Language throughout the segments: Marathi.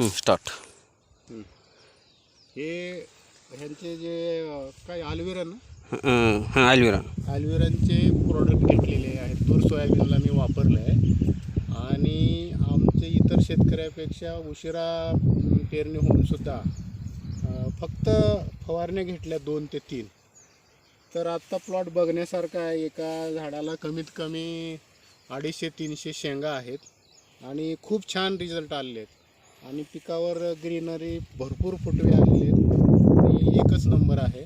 स्टार्ट हे ह्यांचे जे काय अल्विरा ना? हां अल्विरा अल्विरांचे प्रोडक्ट घेतलेले आहेत. तूर सोयाबीनला मी वापरलं आहे आणि आमचे इतर शेतकऱ्यापेक्षा उशिरा अं, पेरणी होऊनसुद्धा अं, फक्त फवारण्या घेतल्या दोन ते तीन. तर आत्ता प्लॉट बघण्यासारखा आहे. एका झाडाला कमीत कमी अडीचशे तीनशे शेंगा आहेत. आणि खूप छान रिझल्ट आलेले आहेत. आणि पिकावर ग्रीनरी भरपूर फुटवे आलेले आहेत. एकच नंबर आहे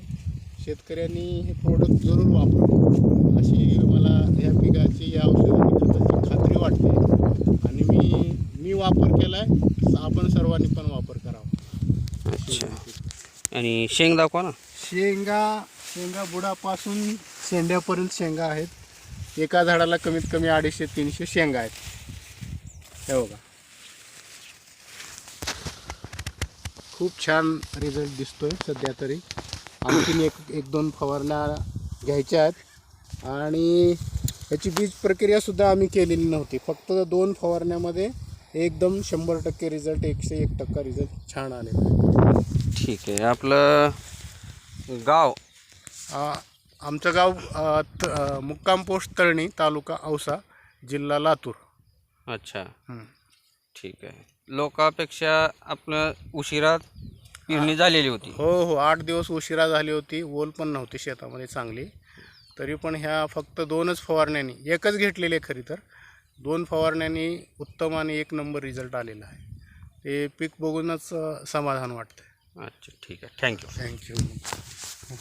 शेतकऱ्यांनी हे प्रोडक्ट जरूर वापरावं. अशी मला या पिकाची या औषधाची खात्री वाटते. आणि मी मी वापर केला आहे आपण सर्वांनी पण वापर करावा. अच्छा. आणि शेंग दाखवा ना शेंगा शेंगा बुडापासून शेंड्यापर्यंत शेंगा आहेत. एका झाडाला कमीत कमी अडीचशे तीनशे शेंगा आहेत. हे बघा. खूप छान रिझल्ट दिसतोय सध्या तरी. आणखीन एक एक दोन फवारण्या घ्यायच्या आहेत. आणि याची बीज प्रक्रियासुद्धा आम्ही केलेली नव्हती. फक्त दोन फवारण्यामध्ये एकदम शंभर टक्के रिझल्ट एकशे एक टक्का रिझल्ट छान आलेला आहे ठीक आहे. आपलं गाव? आमचं गाव त मुक्काम पोस्ट तळणी तालुका औसा जिल्हा लातूर. अच्छा. ठीक आहे. लोकांपेक्षा आपलं उशिरा पेरणी झालेली होती. हो हो. आठ दिवस उशिरा झाली होती. ओल पण नव्हती शेतामध्ये चांगली. तरी पण ह्या फक्त दोनच फवारण्यांनी एकच घेतलेली आहे खरी तर. दोन फवारण्यांनी उत्तम आणि एक नंबर रिझल्ट आलेला आहे. ते पीक बघूनच समाधान वाटतं अच्छा ठीक आहे. Thank you. Thank you.